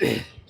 Yeah.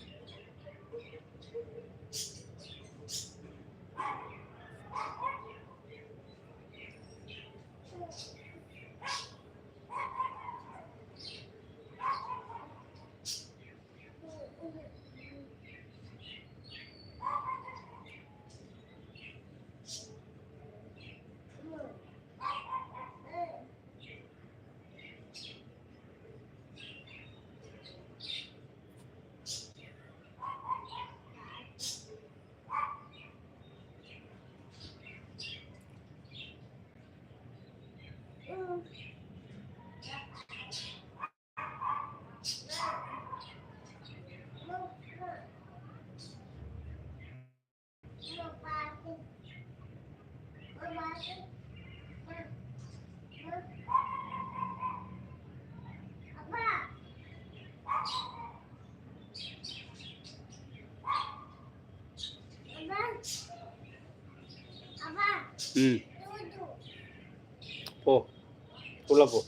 ம். போ. உள்ள போ.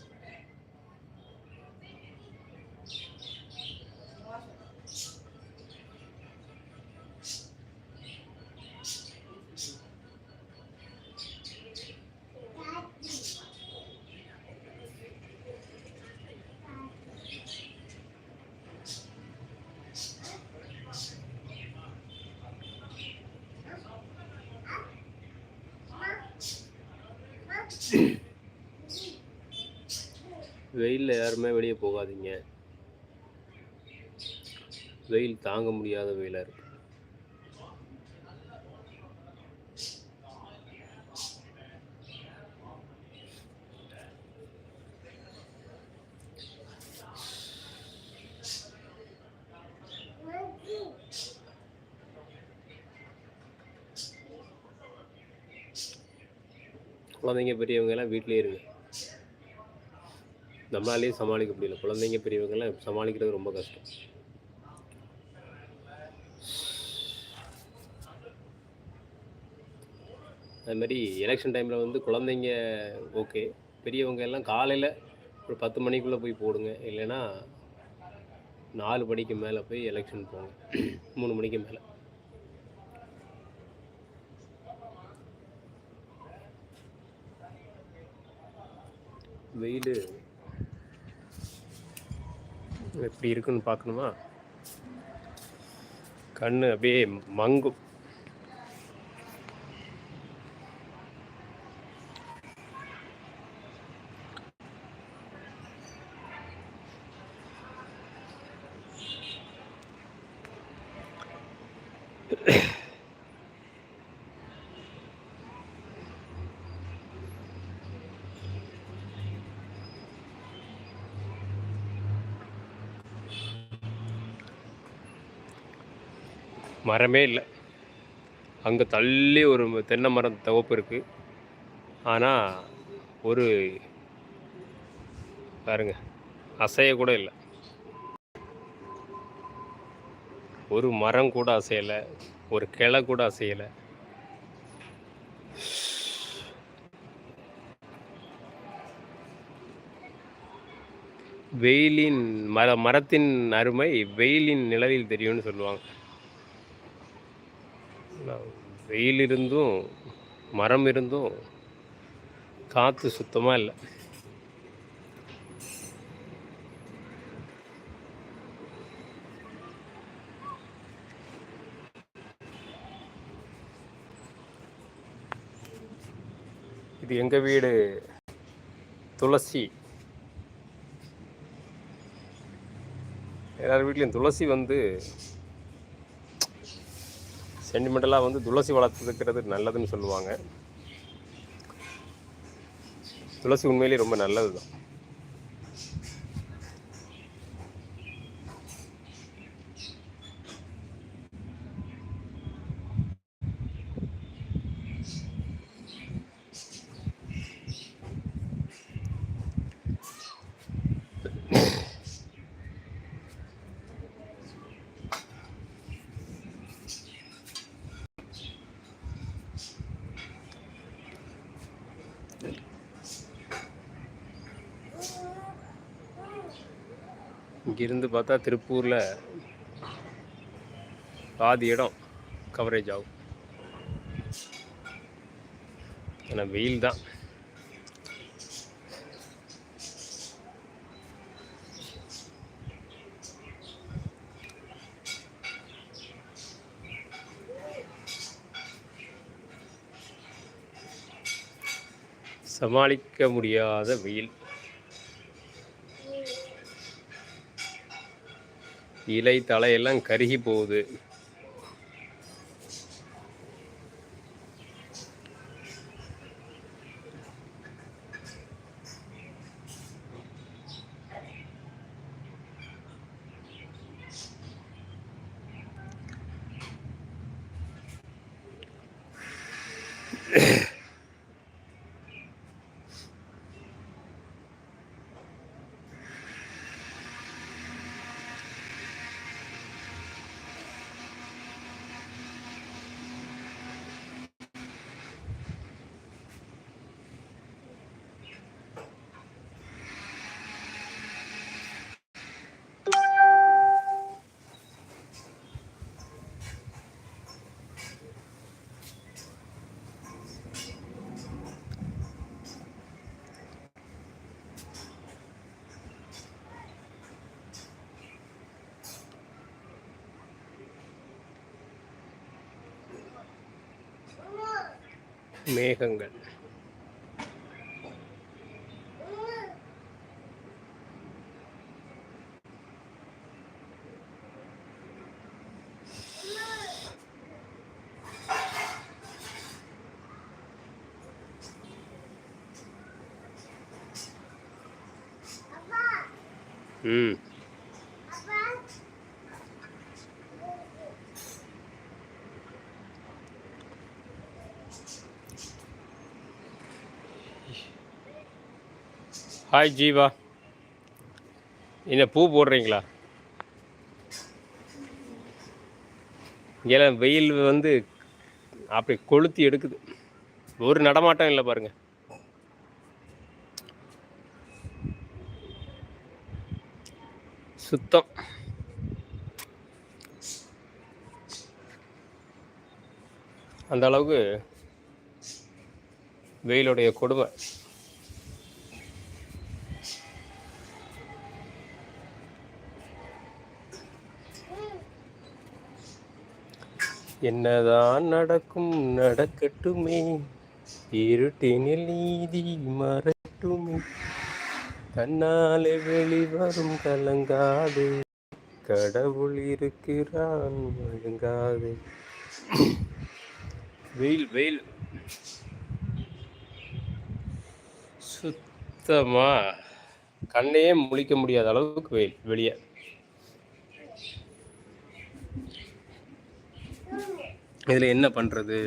வெயிலில் யாருமே வெளியே போகாதீங்க. வெயில் தாங்க முடியாத வெயிலாக இருக்கு. குழந்தைங்க பெரியவங்கெல்லாம் வீட்டிலே இருங்க. நம்மளாலேயே சமாளிக்க முடியல. குழந்தைங்க பெரியவங்கெல்லாம் சமாளிக்கிறது ரொம்ப கஷ்டம். அது மாதிரி எலெக்ஷன் டைமில் வந்து குழந்தைங்க ஓகே பெரியவங்க எல்லாம் காலையில் ஒரு பத்து மணிக்குள்ளே போய் போடுங்க. இல்லைன்னா நாலு மணிக்கு மேலே போய் எலெக்ஷன் போங்க. மூணு மணிக்கு மேலே. வெயில். எப்படி இருக்குன்னு பார்க்கணுமா? கண் அப்படியே மங்கும். மரமே இல்லை. அங்கே தள்ளி ஒரு தென்னை மரம் துவப்பு இருக்குது ஆனால் ஒரு பாருங்க அசைய கூட இல்லை. ஒரு மரம் கூட அசையலை ஒரு கிளை கூட அசையலை. வெயிலின் மர மரத்தின் அருமை வெயிலின் நிழலில் தெரியும்னு சொல்லுவாங்க. வெயில் இருந்தும் மரம் இருந்தும் காற்று சுத்தமாக இல்லை. இது எங்கள் வீடு? துளசி. எல்லார் வீட்லேயும் துளசி வந்து சென்டிமெண்டலாக வந்து துளசி வளர்த்துக்கிறது நல்லதுன்னு சொல்லுவாங்க. துளசி உண்மையிலேயே ரொம்ப நல்லது தான் இங்கிருந்து பார்த்தா திருப்பூரில் பாதி இடம் கவரேஜ் ஆகும். ஆனால் வெயில் தான். சமாளிக்க முடியாத வெயில். இலை தலையெல்லாம் கருகி போகுது. மேகங்கள் ஹாய் ஜீவா என்ன பூ போடுறீங்களா? இங்கெல்லாம் வெயில் வந்து அப்படி கொளுத்தி எடுக்குது. ஒரு நடமாட்டம் இல்லை பாருங்க. சுத்தம். அந்த அளவுக்கு வெயிலுடைய கொடுமை. என்னதான் நடக்கும் நடக்கட்டுமே. இருட்டினில் நீதி மறட்டுமே. கண்ணாலே வெளிவரும் கலங்காது. கடவுள் இருக்கிறான் ஒழுங்காது வெயில் வெயில். சுத்தமா கண்ணையே முழிக்க முடியாத அளவுக்கு வெயில் வெளியே. இதில் என்ன பண்ணுறது?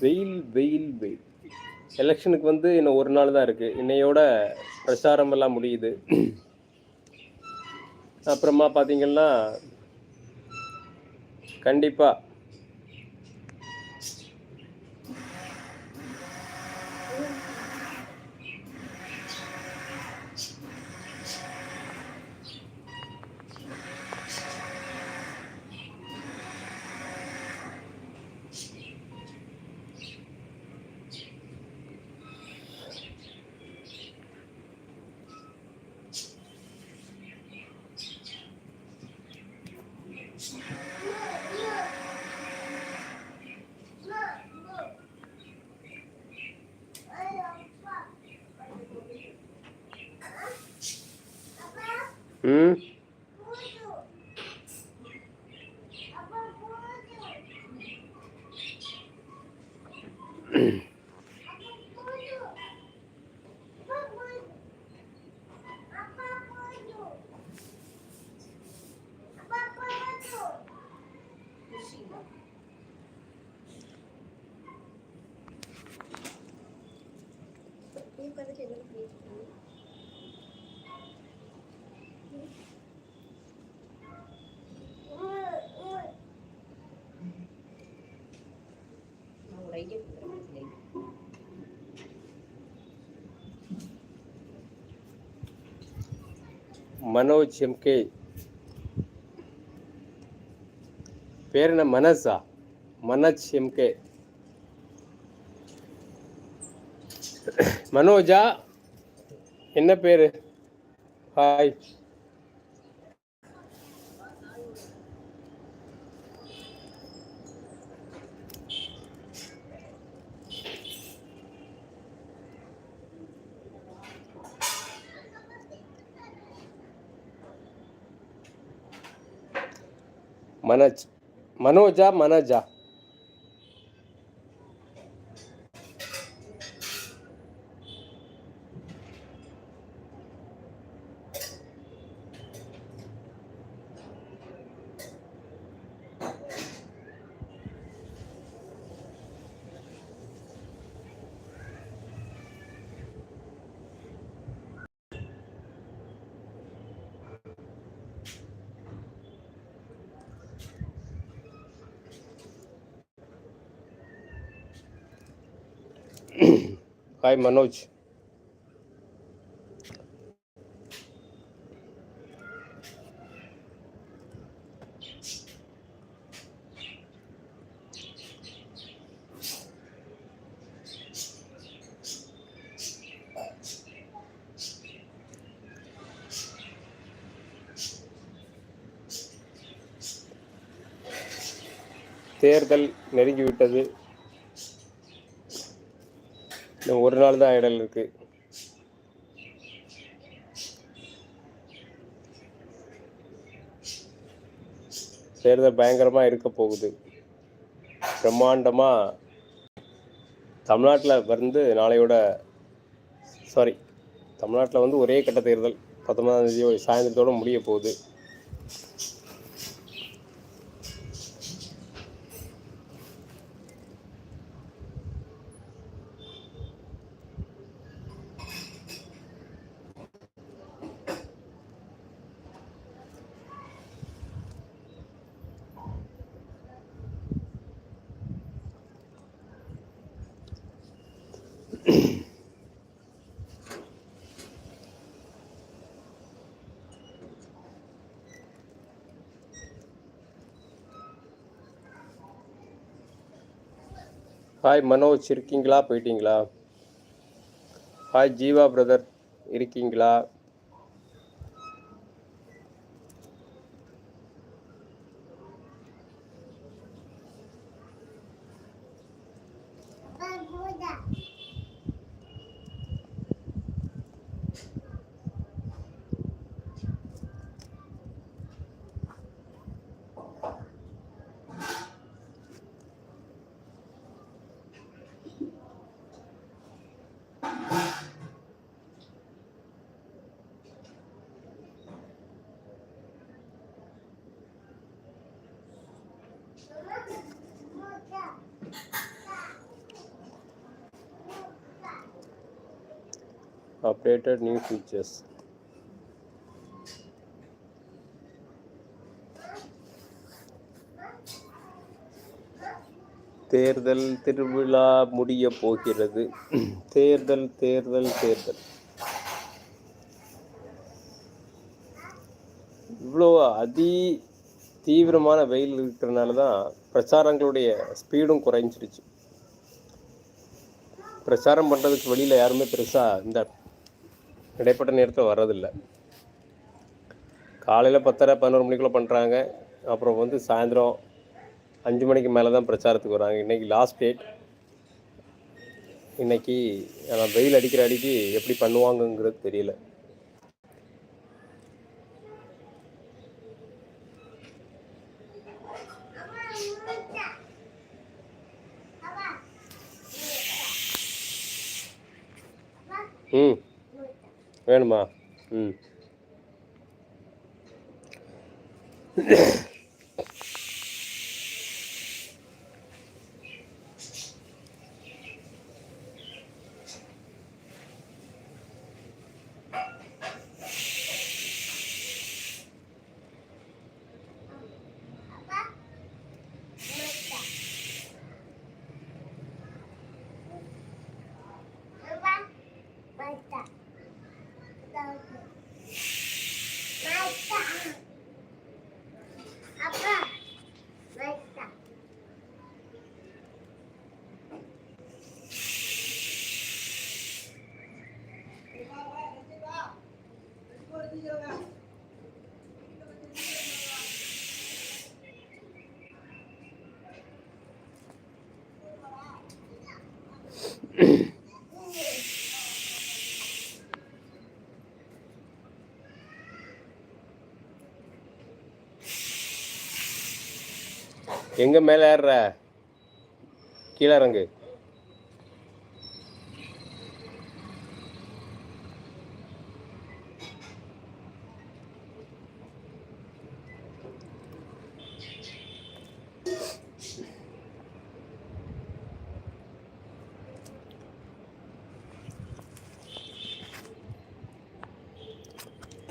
வெயில் வெயில் வெயில். எலெக்ஷனுக்கு வந்து இன்னும் ஒரு நாள் தான் இருக்குது இன்னையோட பிரச்சாரம் எல்லாம் முடியுது. அப்புறமா பார்த்தீங்கன்னா கண்டிப்பாக হুম Mm-hmm. மனோஜ் எம்கே பேர் என்ன? மனசா? மனோஜ் எம்கே மனோஜா என்ன பேர்? ஹாய் மனோஜ் மனோஜா மனோஜா. ஹாய் மனோஜ் தேர்தல் நெருங்கிவிட்டது. இன்னும் ஒரு நாள் தான் இடல் இருக்கு. தேர்தல் பயங்கரமாக இருக்க போகுது. பிரம்மாண்டமாக தமிழ்நாட்டில் வந்து நாளையோட சாரி தமிழ்நாட்டில் வந்து ஒரே கட்ட தேர்தல் பத்தொன்பதாம் தேதி சாயந்தரத்தோடு முடிய போகுது. ஹாய் மனோஜ் இருக்கீங்களா? போயிட்டீங்களா? ஹாய் ஜீவா பிரதர் இருக்கீங்களா? Updated new features. தேர்தல் திருவிழா முடிய போகிறது. தேர்தல் தேர்தல் தேர்தல். இவ்வளோ அதி தீவிரமான வெயில் இருக்கிறனால தான் பிரச்சாரங்களுடைய ஸ்பீடும் குறைஞ்சிருச்சு. பிரச்சாரம் பண்ணுறதுக்கு வெளியில் யாருமே பெருசாக இந்த இடைப்பட்ட நேரத்தில் வர்றதில்லை. காலையில் பத்தரை பதினோரு மணிக்குள்ளே பண்ணுறாங்க அப்புறம் வந்து சாயந்தரம் அஞ்சு மணிக்கு மேலே தான் பிரச்சாரத்துக்கு வராங்க. இன்றைக்கி லாஸ்ட் டேட் இன்னைக்கு ஆனால் வெயில் அடிக்கிற அடிக்கு எப்படி பண்ணுவாங்கங்கிறது தெரியல. ம். வேணுமா ம் எங்க மேல ஏறுற? கீழே இறங்கு.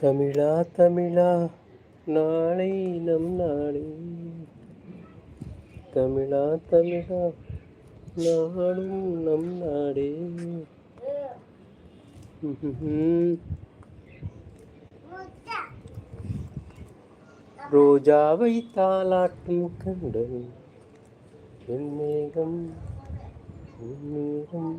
தமிழா தமிழா நாளை நம் நாளே தமிழா தமிழா நாடும் நம் நாடே. ரோஜாவை தாளாட்டும் கண்டன் என் மேகம் என் மேகம்.